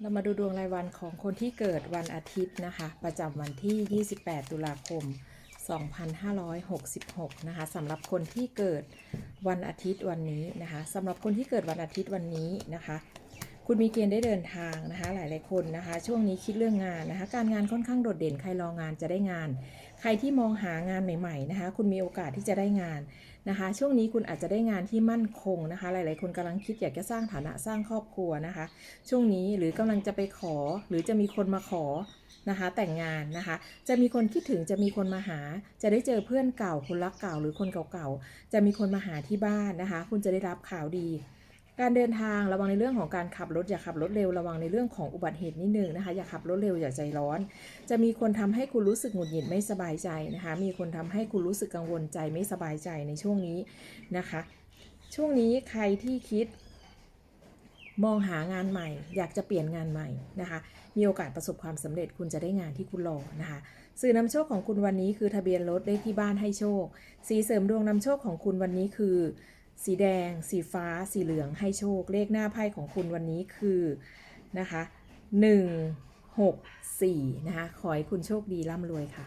เรามาดูดวงรายวันของคนที่เกิดวันอาทิตย์นะคะ ประจำวันที่ 28 ตุลาคม 2566 นะคะสำหรับคนที่เกิดวันอาทิตย์วันนี้นะคะสำหรับคนที่เกิดวันอาทิตย์วันนี้นะคะ คุณมีเกณฑ์ได้เดินทางนะคะ หลายๆคนนะคะ ช่วงนี้คิดเรื่องงานนะคะ การงานค่อนข้างโดดเด่น ใครรองานจะได้งาน ใครที่มองหางานใหม่ ๆ นะคะ คุณมีโอกาสที่จะได้งานนะคะ ช่วงนี้คุณอาจจะได้งานที่มั่นคงนะคะ หลาย ๆ คนกำลังคิดอยากจะสร้างฐานะสร้างครอบครัวนะคะ ช่วงนี้หรือกำลังจะไปขอ หรือจะมีคนมาขอนะคะแต่งงานนะคะ จะมีคนคิดถึงจะมีคนมาหา จะได้เจอเพื่อนเก่าคนรักเก่าหรือคนเก่าๆ จะมีคนมาหาที่บ้านนะคะ คุณจะได้รับข่าวดี การเดินทางระวังในเรื่องของการขับรถอย่าขับรถเร็วระวังในเรื่องของอุบัติเหตุนิดนึงนะคะ อย่าขับรถเร็วอย่าใจร้อน จะมีคนทำให้คุณรู้สึกหงุดหงิดไม่สบายใจนะคะ มีคนทำให้คุณรู้สึกกังวลใจไม่สบายใจในช่วงนี้นะคะ ช่วงนี้ใครที่คิด มองหางานใหม่ อยากจะเปลี่ยนงานใหม่นะคะ มีโอกาสประสบความสำเร็จคุณจะได้งานที่คุณรอนะคะสื่อนำโชคของคุณวันนี้คือทะเบียนรถได้ที่บ้านให้โชค สีเสริมดวงนำโชคของคุณวันนี้คือ สีแดง สีฟ้า สีเหลืองให้โชค เลขหน้าไพ่ของคุณวันนี้คือนะคะ 1 6 4 นะคะ ขอให้คุณโชคดีร่ำรวยค่ะ